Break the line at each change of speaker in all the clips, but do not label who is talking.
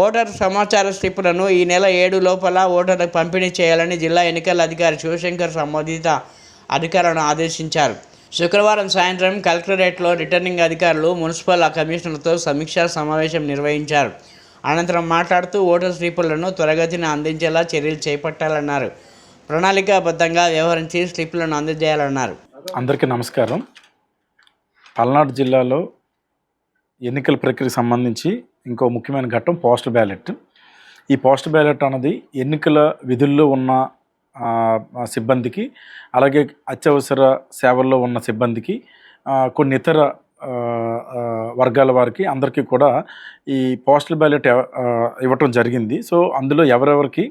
Voter సమాచార స్లిప్పులను ఈ నెల ఏడు లోపల ఓటర్లకు పంపిణీ చేయాలని జిల్లా ఎన్నికల అధికారి శివశంకర్ సంబంధిత అధికారులను ఆదేశించారు. శుక్రవారం సాయంత్రం కలెక్టరేట్లో రిటర్నింగ్ అధికారులు మున్సిపల్ కమిషనర్తో సమీక్షా సమావేశం నిర్వహించారు. అనంతరం మాట్లాడుతూ ఓటర్ స్లిప్పులను త్వరగతిన అందించేలా చర్యలు చేపట్టాలన్నారు. ప్రణాళికాబద్ధంగా వ్యవహరించి స్లిప్పులను అందజేయాలన్నారు.
అందరికీ నమస్కారం. పల్నాడు జిల్లాలో ఎన్నికల ప్రక్రియకు సంబంధించి ఇంకో ముఖ్యమైన ఘట్టం పోస్ట్ బ్యాలెట్. ఈ పోస్ట్ బ్యాలెట్ అన్నది ఎన్నికల విధుల్లో ఉన్న సిబ్బందికి అలాగే అత్యవసర సేవల్లో ఉన్న సిబ్బందికి కొన్ని ఇతర వర్గాల వారికి అందరికీ కూడా ఈ పోస్టల్ బ్యాలెట్ ఇవ్వటం జరిగింది. సో అందులో ఎవరెవరికి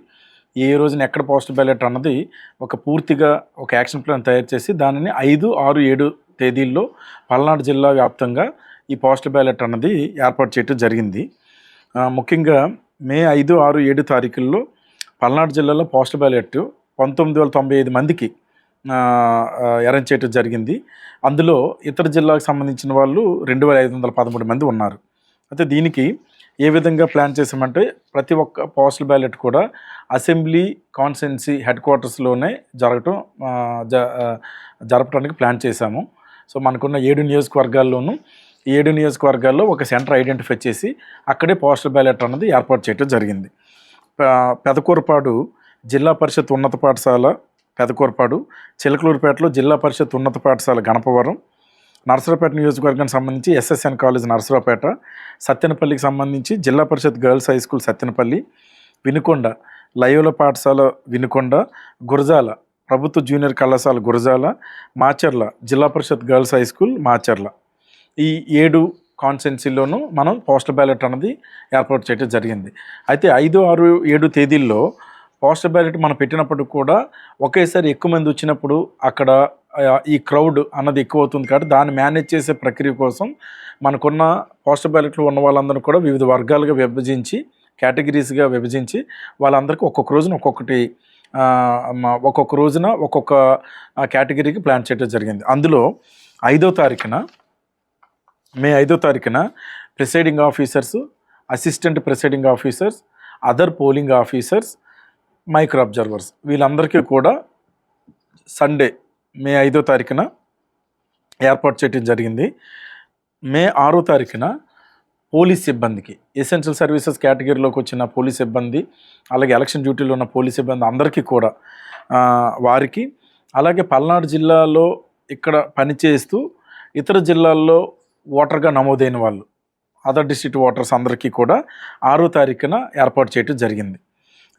ఏ రోజున ఎక్కడ పోస్ట్ బ్యాలెట్ అన్నది ఒక పూర్తిగా ఒక యాక్షన్ ప్లాన్ తయారు చేసి దానిని ఐదు ఆరు ఏడు తేదీల్లో పల్నాడు జిల్లా వ్యాప్తంగా ఈ పోస్ట్ బ్యాలెట్ అన్నది ఏర్పాటు చేయడం జరిగింది. ముఖ్యంగా మే ఐదు ఆరు ఏడు తారీఖుల్లో పల్నాడు జిల్లాలో పోస్ట్ బ్యాలెట్ పంతొమ్మిది వేల తొంభై ఐదు మందికి అరేంజ్ చేయడం జరిగింది. అందులో ఇతర జిల్లాకు సంబంధించిన వాళ్ళు రెండు వేల ఐదు వందల పదమూడు మంది ఉన్నారు. అయితే దీనికి ఏ విధంగా ప్లాన్ చేసామంటే ప్రతి ఒక్క పోస్టల్ బ్యాలెట్ కూడా అసెంబ్లీ కాన్స్టెన్సీ హెడ్ క్వార్టర్స్లోనే జరగటం జ జరపడానికి ప్లాన్ చేశాము. సో మనకున్న ఏడు నియోజకవర్గాల్లోనూ ఏడు నియోజకవర్గాల్లో ఒక సెంటర్ ఐడెంటిఫై చేసి అక్కడే పోస్టల్ బ్యాలెట్ అన్నది ఏర్పాటు చేయడం జరిగింది. పెదకూరపాడు జిల్లా పరిషత్ ఉన్నత పాఠశాల పెదకూరపాడు చిలకలూరుపేటలో జిల్లా పరిషత్ ఉన్నత పాఠశాల గణపవరం నర్సరావుపేట నియోజకవర్గానికి సంబంధించి ఎస్ఎస్ఎన్ కాలేజ్ నర్సరావుపేట సత్యనపల్లికి సంబంధించి Zilla Parishad girls high school Sattenapalli Vinukonda Loyola పాఠశాల వినుకొండ గురజాల ప్రభుత్వ జూనియర్ కళాశాల Gurazala Macherla Zilla Parishad girls high school Macherla. ఈ ఏడు కాన్స్టెన్సీలోనూ మనం పోస్టల్ బ్యాలెట్ అన్నది ఏర్పాటు చేయడం జరిగింది. అయితే ఐదు ఆరు ఏడు తేదీల్లో పోస్టల్ బ్యాలెట్ మనం పెట్టినప్పుడు కూడా ఒకేసారి ఎక్కువ మంది వచ్చినప్పుడు అక్కడ ఈ క్రౌడ్ అన్నది ఎక్కువ అవుతుంది కాబట్టి దాన్ని మేనేజ్ చేసే ప్రక్రియ కోసం మనకున్న పోస్టల్ బ్యాలెట్లో ఉన్న వాళ్ళందరూ కూడా వివిధ వర్గాలుగా విభజించి కేటగిరీస్గా విభజించి వాళ్ళందరికీ ఒక్కొక్క రోజున ఒక్కొక్కటి ఒక్కొక్క రోజున ఒక్కొక్క కేటగిరీకి ప్లాన్ చేయడం జరిగింది. అందులో ఐదో తారీఖున మే ఐదో తారీఖున presiding officers assistant presiding officers other polling officers micro observers వీళ్ళందరికీ కూడా సండే మే ఐదో తారీఖున ఏర్పాటు చేయడం జరిగింది. మే ఆరో తారీఖున పోలీస్ సిబ్బందికి ఎసెన్షియల్ సర్వీసెస్ కేటగిరీలోకి వచ్చిన పోలీస్ సిబ్బంది అలాగే ఎలక్షన్ డ్యూటీలో ఉన్న పోలీస్ సిబ్బంది అందరికీ కూడా వారికి అలాగే పల్నాడు జిల్లాలో ఇక్కడ పనిచేస్తూ ఇతర జిల్లాల్లో ఓటర్గా నమోదైన వాళ్ళు. అదర్ డిస్ట్రిక్ట్ ఓటర్స్ అందరికీ కూడా ఆరో తారీఖున ఏర్పాటు చేయడం జరిగింది.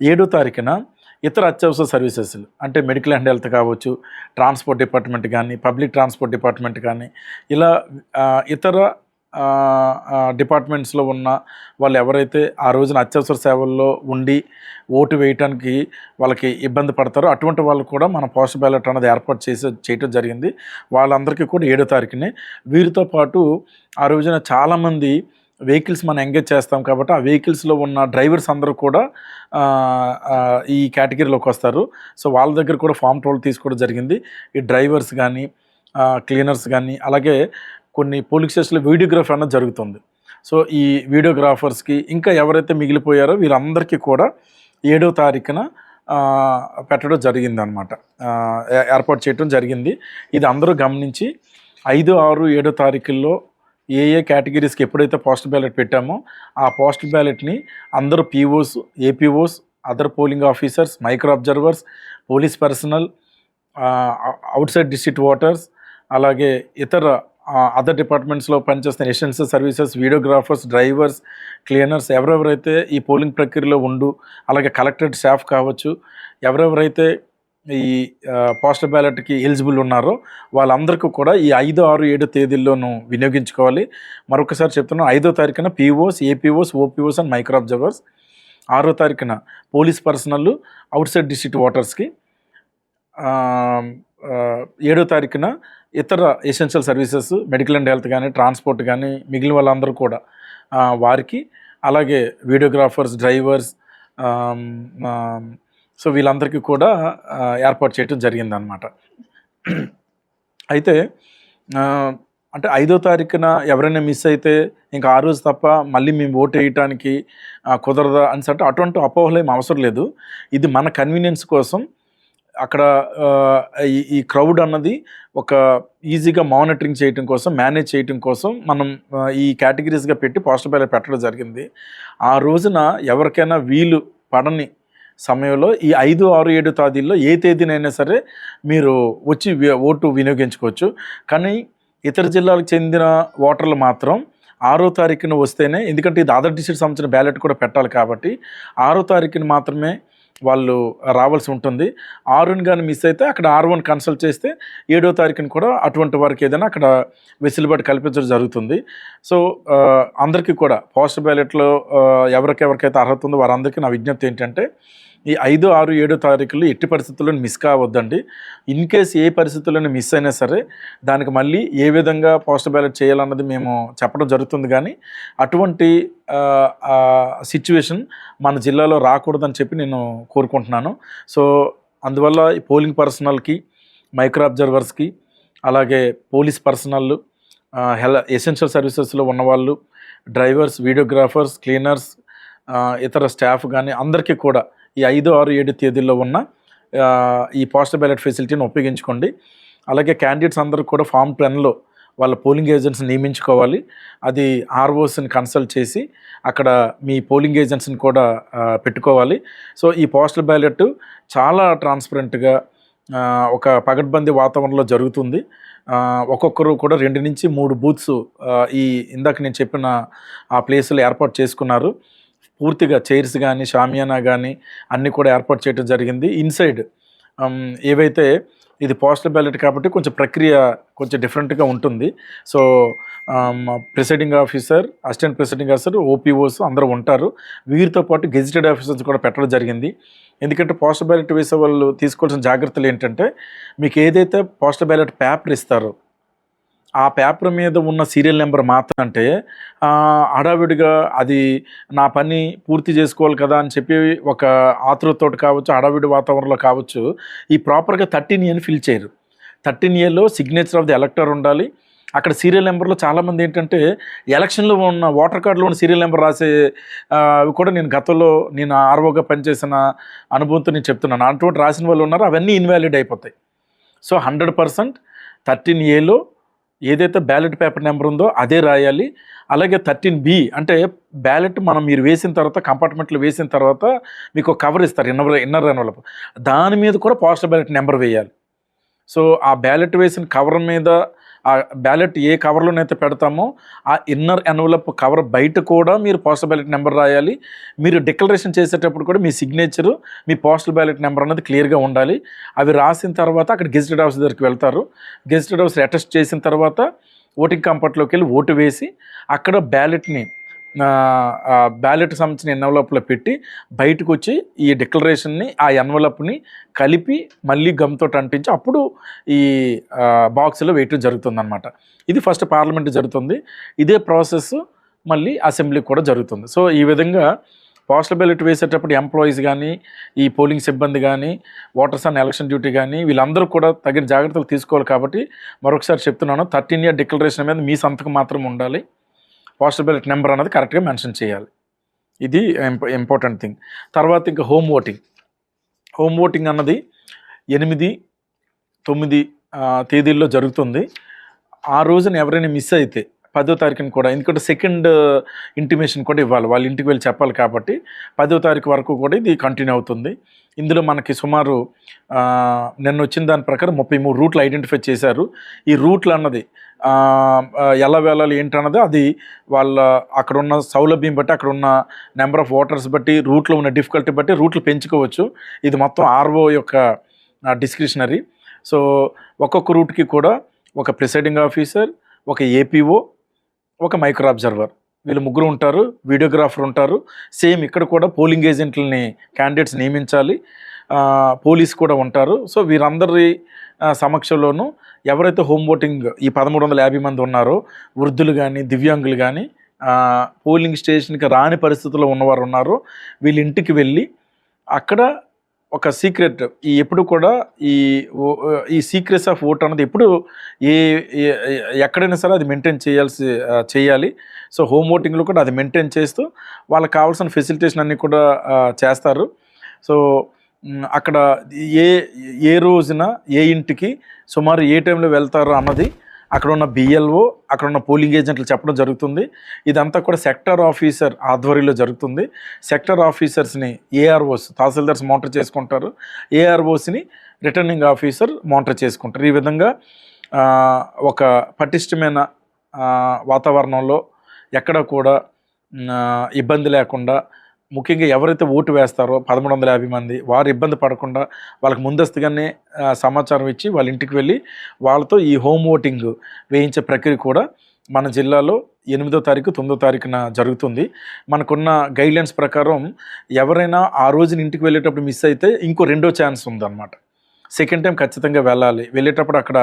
ఏడో తారీఖున ఇతర అత్యవసర సర్వీసెస్లు అంటే మెడికల్ అండ్ హెల్త్ కావచ్చు ట్రాన్స్పోర్ట్ డిపార్ట్మెంట్ కానీ పబ్లిక్ ట్రాన్స్పోర్ట్ డిపార్ట్మెంట్ కానీ ఇలా ఇతర డిపార్ట్మెంట్స్లో ఉన్న వాళ్ళు ఎవరైతే ఆ రోజున అత్యవసర సేవల్లో ఉండి ఓటు వేయటానికి వాళ్ళకి ఇబ్బంది పడతారో అటువంటి వాళ్ళు కూడా మన పోస్ట్ బ్యాలెట్ అనేది ఏర్పాటు చేసి చేయటం జరిగింది. వాళ్ళందరికీ కూడా ఏడో తారీఖునే. వీరితో పాటు ఆ రోజున చాలామంది వెహికల్స్ మనం ఎంగేజ్ చేస్తాం కాబట్టి ఆ వెహికల్స్లో ఉన్న డ్రైవర్స్ అందరూ కూడా ఈ కేటగిరీలోకి వస్తారు. సో వాళ్ళ దగ్గర కూడా ఫామ్ టోల్ తీసుకోవడం జరిగింది. ఈ డ్రైవర్స్ కానీ క్లీనర్స్ కానీ అలాగే కొన్ని పోలీస్ స్టేషన్లో వీడియోగ్రఫీ అన్నది జరుగుతుంది. సో ఈ వీడియోగ్రాఫర్స్కి ఇంకా ఎవరైతే మిగిలిపోయారో వీళ్ళందరికీ కూడా ఏడో తారీఖున పెట్టడం జరిగింది అనమాట ఏర్పాటు చేయడం జరిగింది. ఇది అందరూ గమనించి ఐదు ఆరు ఏడో తారీఖుల్లో ఏ ఏ కేటగిరీస్కి ఎప్పుడైతే పోస్ట్ బ్యాలెట్ పెట్టామో ఆ పోస్ట్ బ్యాలెట్ని అందరూ POs APOs other polling officers micro observers police personnel out side district voters అలాగే ఇతర అదర్ డిపార్ట్మెంట్స్లో పనిచేస్తున్న essential services videographers drivers cleaners ఎవరెవరైతే ఈ పోలింగ్ ప్రక్రియలో ఉండు అలాగే కలెక్టరేట్ స్టాఫ్ కావచ్చు ఎవరెవరైతే ఈ పోస్టల్ బ్యాలెట్కి ఎలిజిబుల్ ఉన్నారో వాళ్ళందరికీ కూడా ఈ ఐదు ఆరు ఏడు తేదీల్లోనూ వినియోగించుకోవాలి. మరొకసారి చెప్తున్నాను ఐదో తారీఖున POs APOs OPOs and micro observers ఆరో తారీఖున police personnel out side district ఓటర్స్కి ఏడో తారీఖున ఇతర essential services medical and health కానీ ట్రాన్స్పోర్ట్ కానీ మిగిలిన వాళ్ళందరూ కూడా వారికి అలాగే వీడియోగ్రాఫర్స్ డ్రైవర్స్ సో వీళ్ళందరికీ కూడా ఏర్పాటు చేయడం జరిగిందనమాట అయితే అంటే ఐదో తారీఖున ఎవరైనా మిస్ అయితే ఇంకా ఆ రోజు తప్ప మళ్ళీ మేము ఓటు వేయటానికి కుదరదా అని అంటే అటువంటి అపోహలు ఏం అవసరం లేదు. ఇది మన కన్వీనియన్స్ కోసం అక్కడ ఈ క్రౌడ్ అన్నది ఒక ఈజీగా మానిటరింగ్ చేయటం కోసం మేనేజ్ చేయటం కోసం మనం ఈ కేటగిరీస్గా పెట్టి పోస్టర్ బ్యాలెట్ పెట్టడం జరిగింది. ఆ రోజున ఎవరికైనా వీలు పడని సమయంలో ఈ ఐదు ఆరు ఏడు తేదీల్లో ఏ తేదీనైనా సరే మీరు వచ్చి ఓటు వినియోగించుకోవచ్చు. కానీ ఇతర జిల్లాలకు చెందిన ఓటర్లు మాత్రం ఆరో తారీఖున వస్తేనే ఎందుకంటే ఇది అదర్ డిస్ట్రిక్ట్ సంబంధించిన బ్యాలెట్ కూడా పెట్టాలి కాబట్టి ఆరో తారీఖున మాత్రమే వాళ్ళు రావాల్సి ఉంటుంది. ఆర్ వన్ కానీ మిస్ అయితే అక్కడ ఆర్ వన్ కన్సల్ట్ చేస్తే ఏడో తారీఖున కూడా అటువంటి వారికి ఏదైనా అక్కడ వెసులుబాటు కల్పించడం జరుగుతుంది. సో అందరికీ కూడా పోస్ట్ బ్యాలెట్లో ఎవరికెవరికైతే అర్హత ఉందో వారందరికీ నా విజ్ఞప్తి ఏంటంటే ఈ ఐదు ఆరు ఏడో తారీఖులు ఎట్టి పరిస్థితుల్లో మిస్ కావద్దండి. ఇన్ కేస్ ఏ పరిస్థితుల్లో మిస్ అయినా సరే దానికి మళ్ళీ ఏ విధంగా పోస్ట్ బ్యాలెట్ చేయాలన్నది మేము చెప్పడం జరుగుతుంది కానీ అటువంటి సిచ్యువేషన్ మన జిల్లాలో రాకూడదని చెప్పి నేను కోరుకుంటున్నాను. సో అందువల్ల ఈ పోలింగ్ పర్సనల్కి మైక్రో అబ్జర్వర్స్కి అలాగే పోలీస్ పర్సనల్ హెల్ ఎసెన్షియల్ సర్వీసెస్లో ఉన్నవాళ్ళు డ్రైవర్స్ వీడియోగ్రాఫర్స్ క్లీనర్స్ ఇతర స్టాఫ్ కానీ అందరికీ కూడా ఈ ఐదు ఆరు ఏడు తేదీల్లో ఉన్న ఈ పోస్టల్ బ్యాలెట్ ఫెసిలిటీని ఉపయోగించుకోండి. అలాగే క్యాండిడేట్స్ అందరూ కూడా ఫామ్ టెన్లో వాళ్ళ పోలింగ్ ఏజెంట్స్ని నియమించుకోవాలి. అది ఆర్ఓస్ని కన్సల్ట్ చేసి అక్కడ మీ పోలింగ్ ఏజెంట్స్ని కూడా పెట్టుకోవాలి. సో ఈ పోస్టల్ బ్యాలెట్ చాలా ట్రాన్స్పరెంట్గా ఒక పగడ్బందీ వాతావరణంలో జరుగుతుంది. ఒక్కొక్కరు కూడా రెండు నుంచి మూడు బూత్స్ ఈ ఇందాక నేను చెప్పిన ఆ ప్లేసులు ఏర్పాటు చేసుకున్నారు. పూర్తిగా చైర్స్ కానీ షామియానా కానీ అన్నీ కూడా ఏర్పాటు చేయడం జరిగింది. ఇన్సైడ్ ఏవైతే ఇది పోస్టల్ బ్యాలెట్ కాబట్టి కొంచెం ప్రక్రియ కొంచెం డిఫరెంట్గా ఉంటుంది. So presiding officer assistant presiding officer OPOs అందరూ ఉంటారు. వీరితో పాటు గెజిటెడ్ ఆఫీసర్స్ కూడా పెట్టడం జరిగింది. ఎందుకంటే పోస్టల్ బ్యాలెట్ వేసే వాళ్ళు తీసుకోవాల్సిన జాగ్రత్తలు ఏంటంటే మీకు ఏదైతే పోస్టల్ బ్యాలెట్ పేపర్ ఇస్తారో ఆ పేపర్ మీద ఉన్న సీరియల్ నెంబర్ మాత్రం అంటే హడావిడిగా అది నా పని పూర్తి చేసుకోవాలి కదా అని చెప్పి ఒక ఆతృతోటి కావచ్చు హడావిడి వాతావరణంలో కావచ్చు ఈ ప్రాపర్గా థర్టీన్ ఇయర్ని ఫిల్ చేయరు. థర్టీన్ ఇయర్లో సిగ్నేచర్ ఆఫ్ ది ఎలక్టర్ ఉండాలి. అక్కడ సీరియల్ నెంబర్లో చాలామంది ఏంటంటే ఎలక్షన్లో ఉన్న ఓటర్ కార్డులో ఉన్న సీరియల్ నెంబర్ రాసే అవి కూడా నేను గతంలో నేను ఆర్ఓగా పనిచేసిన అనుభవంతో నేను చెప్తున్నాను. అటువంటి రాసిన వాళ్ళు ఉన్నారు అవన్నీ ఇన్వాలిడ్ అయిపోతాయి. సో హండ్రెడ్ పర్సెంట్ థర్టీన్ ఏలో ఏదైతే బ్యాలెట్ పేపర్ నెంబర్ ఉందో అదే రాయాలి. అలాగే థర్టీన్ బి అంటే బ్యాలెట్ మనం మీరు వేసిన తర్వాత కంపార్ట్మెంట్లో వేసిన తర్వాత మీకు కవర్ ఇస్తారు ఇన్నర్ ఇన్నర్ ఎన్వలప్ దాని మీద కూడా పోస్టల్ బ్యాలెట్ నెంబర్ వేయాలి. సో ఆ బ్యాలెట్ వేసిన కవర్ మీద ఆ బ్యాలెట్ ఏ కవర్లోనైతే పెడతామో ఆ ఇన్నర్ ఎన్వలప్ కవర్ బయట కూడా మీరు పోస్టల్ బ్యాలెట్ నెంబర్ రాయాలి. మీరు డిక్లరేషన్ చేసేటప్పుడు కూడా మీ సిగ్నేచరు మీ పోస్టల్ బ్యాలెట్ నెంబర్ అనేది క్లియర్గా ఉండాలి. అవి రాసిన తర్వాత అక్కడ గెజిటెడ్ హౌస్ దగ్గరికి వెళ్తారు. గెజిటెడ్ హౌస్ అటెస్ట్ చేసిన తర్వాత ఓటింగ్ కంపార్ట్లోకి వెళ్ళి ఓటు వేసి అక్కడ బ్యాలెట్ని బ్యాలెట్ సంబంధించిన ఎన్వలప్లో పెట్టి బయటకు వచ్చి ఈ డిక్లరేషన్ని ఆ ఎన్వలప్ని కలిపి మళ్ళీ గమ్తో అంటించి అప్పుడు ఈ బాక్స్లో వేయటం జరుగుతుందన్నమాట. ఇది ఫస్ట్ పార్లమెంట్ జరుగుతుంది. ఇదే ప్రాసెస్ మళ్ళీ అసెంబ్లీ కూడా జరుగుతుంది. సో ఈ విధంగా పోస్టల్ బ్యాలెట్ వేసేటప్పుడు ఎంప్లాయీస్ కానీ ఈ పోలింగ్ సిబ్బంది కానీ ఓటర్స్ అండ్ ఎలక్షన్ డ్యూటీ కానీ వీళ్ళందరూ కూడా తగిన జాగ్రత్తలు తీసుకోవాలి కాబట్టి మరొకసారి చెప్తున్నాను థర్టీన్ ఇయర్ డిక్లరేషన్ మీద మీ సంతకం మాత్రం ఉండాలి. పాసిబిలిటీ నెంబర్ అనేది కరెక్ట్గా మెన్షన్ చేయాలి. ఇది ఇంపార్టెంట్ థింగ్ తర్వాత ఇంకా హోమ్ ఓటింగ్ హోమ్ ఓటింగ్ అన్నది ఎనిమిది తొమ్మిది తేదీల్లో జరుగుతుంది. ఆ రోజున ఎవరైనా మిస్ అయితే పదో తారీఖున కూడా ఎందుకంటే సెకండ్ ఇంటిమేషన్ కూడా ఇవ్వాలి. వాళ్ళ ఇంటికి వెళ్ళి చెప్పాలి కాబట్టి పదో తారీఖు వరకు కూడా ఇది కంటిన్యూ అవుతుంది. ఇందులో మనకి సుమారు నిన్న వచ్చిన దాని ప్రకారం ముప్పై మూడు రూట్లు ఐడెంటిఫై చేశారు. ఈ రూట్లు అన్నది ఎలా వెళ్ళాలి ఏంటన్నది అది వాళ్ళ అక్కడ ఉన్న సౌలభ్యం బట్టి అక్కడ ఉన్న నెంబర్ ఆఫ్ ఓటర్స్ బట్టి రూట్లో ఉన్న డిఫికల్టీ బట్టి రూట్లు పెంచుకోవచ్చు. ఇది మొత్తం ఆర్ఓ యొక్క డిస్క్రిషనరీ. సో ఒక్కొక్క రూట్కి కూడా ఒక ప్రిసైడింగ్ ఆఫీసర్ ఒక ఏపీఓ ఒక మైక్రో అబ్జర్వర్. వీళ్ళు ముగ్గురు ఉంటారు వీడియోగ్రాఫర్ ఉంటారు. సేమ్ ఇక్కడ కూడా పోలింగ్ ఏజెంట్లని క్యాండిడేట్స్ నియమించాలి. పోలీస్ కూడా ఉంటారు. సో వీరందరి సమక్షంలోనూ ఎవరైతే హోమ్ ఓటింగ్ ఈ పదమూడు వందల యాభై మంది ఉన్నారో వృద్ధులు కానీ దివ్యాంగులు కానీ పోలింగ్ స్టేషన్కి రాని పరిస్థితుల్లో ఉన్నవారు ఉన్నారో వీళ్ళ ఇంటికి వెళ్ళి అక్కడ ఒక సీక్రెట్ ఈ ఎప్పుడు కూడా ఈ ఈ సీక్రెట్స్ ఆఫ్ ఓట్ అన్నది ఎప్పుడు ఏ ఎక్కడైనా సరే అది మెయింటైన్ చేయాల్సి చేయాలి. సో హోమ్ ఓటింగ్లో కూడా అది మెయింటైన్ చేస్తూ వాళ్ళకి కావాల్సిన ఫెసిలిటేషన్ అన్నీ కూడా చేస్తారు. సో అక్కడ ఏ ఏ రోజున ఏ ఇంటికి సుమారు ఏ టైంలో వెళ్తారు అన్నది అక్కడ ఉన్న బిఎల్ఓ అక్కడ ఉన్న పోలింగ్ ఏజెంట్లు చెప్పడం జరుగుతుంది. ఇదంతా కూడా సెక్టర్ ఆఫీసర్ ఆధ్వర్యంలో జరుగుతుంది. సెక్టర్ ఆఫీసర్స్ని ఏఆర్ఓస్ తహసీల్దార్స్ మానిటర్ చేసుకుంటారు. ఏఆర్ఓస్ని రిటర్నింగ్ ఆఫీసర్ మానిటర్ చేసుకుంటారు. ఈ విధంగా ఒక పటిష్టమైన వాతావరణంలో ఎక్కడ కూడా ఇబ్బంది లేకుండా ముఖ్యంగా ఎవరైతే ఓటు వేస్తారో పదమూడు వందల యాభై మంది వారు ఇబ్బంది పడకుండా వాళ్ళకి ముందస్తుగానే సమాచారం ఇచ్చి వాళ్ళ ఇంటికి వెళ్ళి వాళ్ళతో ఈ హోమ్ ఓటింగ్ వేయించే ప్రక్రియ కూడా మన జిల్లాలో ఎనిమిదో తారీఖు తొమ్మిదో తారీఖున జరుగుతుంది. మనకున్న గైడ్లైన్స్ ప్రకారం ఎవరైనా ఆ రోజున ఇంటికి వెళ్ళేటప్పుడు మిస్ అయితే ఇంకో రెండో ఛాన్స్ ఉందన్నమాట. సెకండ్ టైం ఖచ్చితంగా వెళ్ళాలి. వెళ్ళేటప్పుడు అక్కడ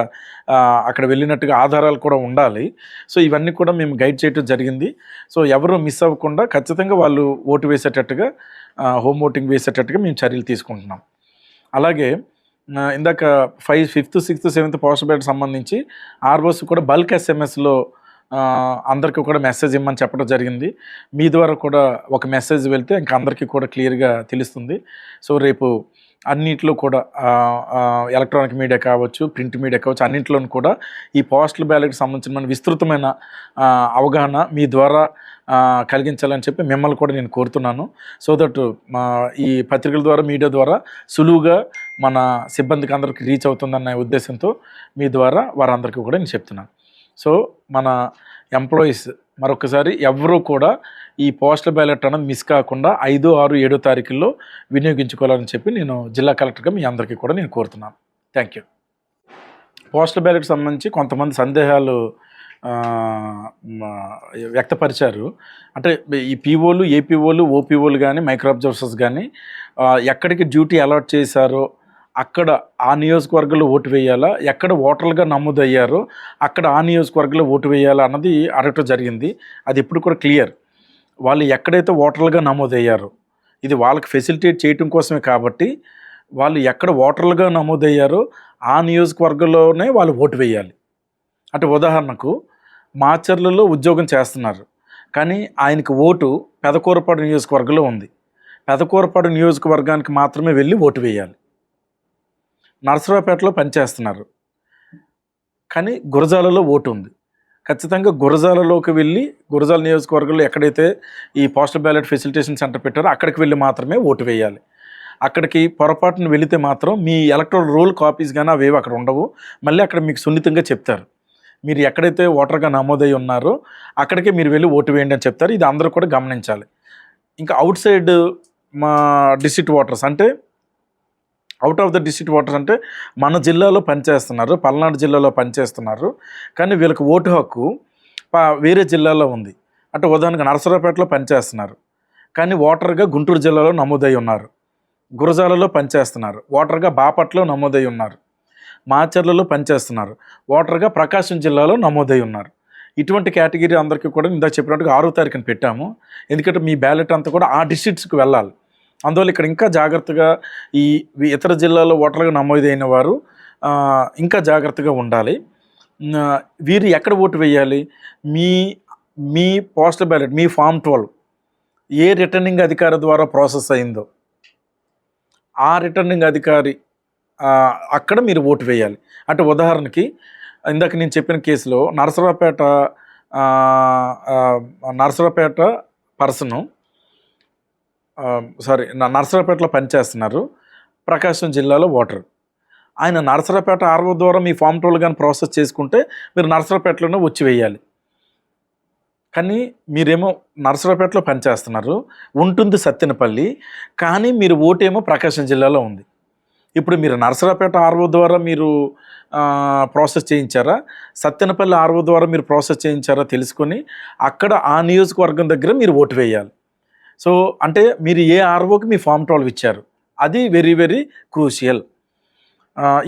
అక్కడ వెళ్ళినట్టుగా ఆధారాలు కూడా ఉండాలి. సో ఇవన్నీ కూడా మేము గైడ్ చేయడం జరిగింది. సో ఎవరు మిస్ అవ్వకుండా ఖచ్చితంగా వాళ్ళు ఓటు వేసేటట్టుగా హోమ్ ఓటింగ్ వేసేటట్టుగా మేము చర్యలు తీసుకుంటున్నాం. అలాగే ఇందాక five fifth sixth seventh post bat సంబంధించి ఆర్బోస్ కూడా బల్క్ ఎస్ఎంఎస్లో అందరికీ కూడా మెసేజ్ ఇమ్మని చెప్పడం జరిగింది. మీ ద్వారా కూడా ఒక మెసేజ్ వెళ్తే ఇంకా అందరికీ కూడా క్లియర్గా తెలుస్తుంది. సో రేపు అన్నింటిలో కూడా ఎలక్ట్రానిక్ మీడియా కావచ్చు ప్రింట్ మీడియా కావచ్చు అన్నింటిలోనూ కూడా ఈ పోస్టల్ బ్యాలెట్కి సంబంధించిన విస్తృతమైన అవగాహన మీ ద్వారా కలిగించాలని చెప్పి మిమ్మల్ని కూడా నేను కోరుతున్నాను. సో దట్ మా ఈ పత్రికల ద్వారా మీడియా ద్వారా సులువుగా మన సిబ్బందికి అందరికి రీచ్ అవుతుందన్న ఉద్దేశంతో మీ ద్వారా వారందరికీ కూడా నేను చెప్తున్నాను. సో మన ఎంప్లాయీస్ మరొకసారి ఎవరూ కూడా ఈ పోస్టల్ బ్యాలెట్ అనేది మిస్ కాకుండా ఐదు ఆరు ఏడో తారీఖుల్లో వినియోగించుకోవాలని చెప్పి నేను జిల్లా కలెక్టర్గా మీ అందరికీ కూడా నేను కోరుతున్నాను. థ్యాంక్ యూ పోస్టల్ బ్యాలెట్ సంబంధించి కొంతమంది సందేహాలు వ్యక్తపరిచారు. అంటే ఈ పీఓలు ఏపీఓలు ఓపీఓలు కానీ మైక్రో అబ్జర్వర్సర్స్ కానీ ఎక్కడికి డ్యూటీ అలాట్ చేశారో అక్కడ ఆ నియోజకవర్గంలో ఓటు వేయాలా? ఎక్కడ ఓటర్లుగా నమోదయ్యారో? అక్కడ ఆ నియోజకవర్గంలో ఓటు వేయాలా అన్నది అడగటం జరిగింది. అది ఇప్పుడు కూడా క్లియర్. వాళ్ళు ఎక్కడైతే ఓటర్లుగా నమోదయ్యారో ఇది వాళ్ళకి ఫెసిలిటేట్ చేయటం కోసమే కాబట్టి వాళ్ళు ఎక్కడ ఓటర్లుగా నమోదయ్యారో ఆ నియోజకవర్గంలోనే వాళ్ళు ఓటు వేయాలి. అంటే ఉదాహరణకు మాచర్లలో ఉద్యోగం చేస్తున్నారు. కానీ ఆయనకి ఓటు పెదకూరపాడు నియోజకవర్గంలో ఉంది. పెదకూరపాడు నియోజకవర్గానికి మాత్రమే వెళ్ళి ఓటు వేయాలి. నర్సరావుపేటలో పనిచేస్తున్నారు. కానీ గురజాలలో ఓటు ఉంది. ఖచ్చితంగా గురజాలలోకి వెళ్ళి గురజాల నియోజకవర్గంలో ఎక్కడైతే ఈ పోస్టల్ బ్యాలెట్ ఫెసిలిటేషన్ సెంటర్ పెట్టారో అక్కడికి వెళ్ళి మాత్రమే ఓటు వేయాలి. అక్కడికి పొరపాటున వెళితే మాత్రం మీ ఎలక్ట్రల్ రోల్ కాపీస్ కానీ అవేవి అక్కడ ఉండవు. మళ్ళీ అక్కడ మీకు సున్నితంగా చెప్తారు. మీరు ఎక్కడైతే ఓటర్గా నమోదై ఉన్నారో అక్కడికే మీరు వెళ్ళి ఓటు వేయండి అని చెప్తారు. ఇది అందరూ కూడా గమనించాలి. ఇంకా అవుట్ సైడ్ మా డిస్ట్రిక్ట్ ఓటర్స్ అంటే out of the district voters అంటే మన జిల్లాలో పనిచేస్తున్నారు పల్నాడు జిల్లాలో పనిచేస్తున్నారు. కానీ వీళ్ళకి ఓటు హక్కు వేరే జిల్లాలో ఉంది. అంటే ఉదాహరణకు నరసరావుపేటలో పనిచేస్తున్నారు. కానీ ఓటర్గా గుంటూరు జిల్లాలో నమోదై ఉన్నారు. గురజాలలో పనిచేస్తున్నారు. ఓటర్గా బాపట్లో నమోదై ఉన్నారు. మాచర్లలో పనిచేస్తున్నారు. ఓటర్గా ప్రకాశం జిల్లాలో నమోదై ఉన్నారు. ఇటువంటి కేటగిరీ అందరికీ కూడా ఇందాక చెప్పినట్టుగా ఆరో తారీఖున పెట్టాము. ఎందుకంటే మీ బ్యాలెట్ అంతా కూడా ఆ డిస్ట్రిక్ట్స్కి వెళ్ళాలి. అందువల్ల ఇక్కడ ఇంకా జాగ్రత్తగా ఈ ఇతర జిల్లాలో ఓటర్లుగా నమోదైన వారు ఇంకా జాగ్రత్తగా ఉండాలి. వీరు ఎక్కడ ఓటు వేయాలి? మీ మీ పోస్టల్ బ్యాలెట్ మీ ఫామ్ ట్వెల్వ్ ఏ రిటర్నింగ్ అధికారి ద్వారా ప్రాసెస్ అయిందో ఆ రిటర్నింగ్ అధికారి అక్కడ మీరు ఓటు వేయాలి. అంటే ఉదాహరణకి ఇందాక నేను చెప్పిన కేసులో నరసరావుపేట నరసరావుపేట పర్సను సారీ నర్సరాపేటలో పనిచేస్తున్నారు. ప్రకాశం జిల్లాలో ఓటర్ ఆయన నర్సరాపేట ఆర్ఓ ద్వారా మీ ఫామ్ టోల్ కానీ ప్రాసెస్ చేసుకుంటే మీరు నర్సరాపేటలోనే వచ్చి వేయాలి. కానీ మీరేమో నర్సరాపేటలో పనిచేస్తున్నారు. ఉంటుంది సత్తెనపల్లి కానీ మీరు ఓటేమో ప్రకాశం జిల్లాలో ఉంది. ఇప్పుడు మీరు నర్సరాపేట ఆర్ఓ ద్వారా మీరు ప్రాసెస్ చేయించారా? సత్తెనపల్లి ఆర్ఓ ద్వారా మీరు ప్రాసెస్ చేయించారా? తెలుసుకొని అక్కడ ఆ నియోజకవర్గం దగ్గర మీరు ఓటు వేయాలి. సో అంటే మీరు ఏ ఆర్ఓకి మీ ఫామ్ ట్వెల్వ్ ఇచ్చారు? అది వెరీ వెరీ క్రూషియల్.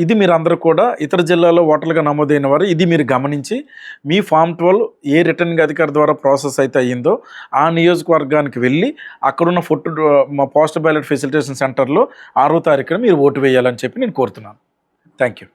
ఇది మీరు అందరూ కూడా ఇతర జిల్లాలో ఓటర్లుగా నమోదైన వారు ఇది మీరు గమనించి మీ ఫామ్ ట్వెల్వ్ ఏ రిటర్నింగ్ అధికారి ద్వారా ప్రాసెస్ అయితే అయ్యిందో ఆ నియోజకవర్గానికి వెళ్ళి అక్కడున్న ఫోటో మా పోస్ట్ బ్యాలెట్ ఫెసిలిటేషన్ సెంటర్లో ఆరో తారీఖున మీరు ఓటు వేయాలని చెప్పి నేను కోరుతున్నాను. Thank you